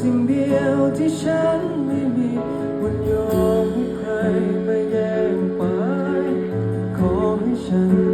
สิ่งเดียวที่ฉันไม่มีวันยอมให้ใครมาแย่งไปขอให้ฉัน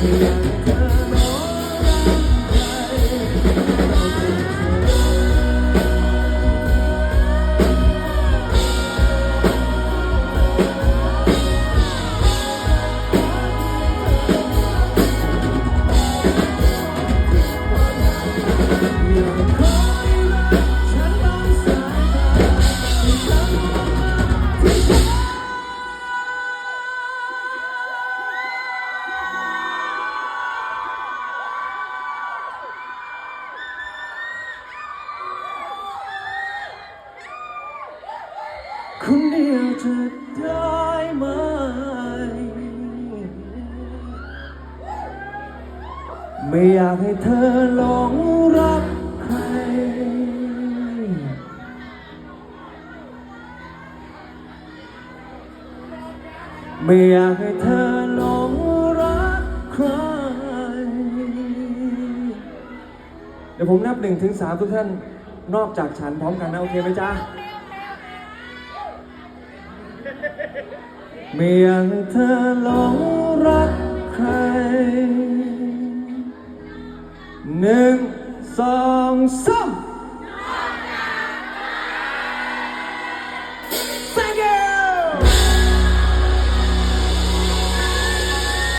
Thank you. คนเดียวจะได้ไหม ไม่อยากให้เธอหลงรักใคร ไม่อยากให้เธอหลงรักใคร เดี๋ยวผมนับหนึ่งถึงสามทุกท่าน นอกจากฉันพร้อมกันนะ โอเคไหมจ๊ะ ไม่อยางเธอหลงรักใครหนึ่งสองสาม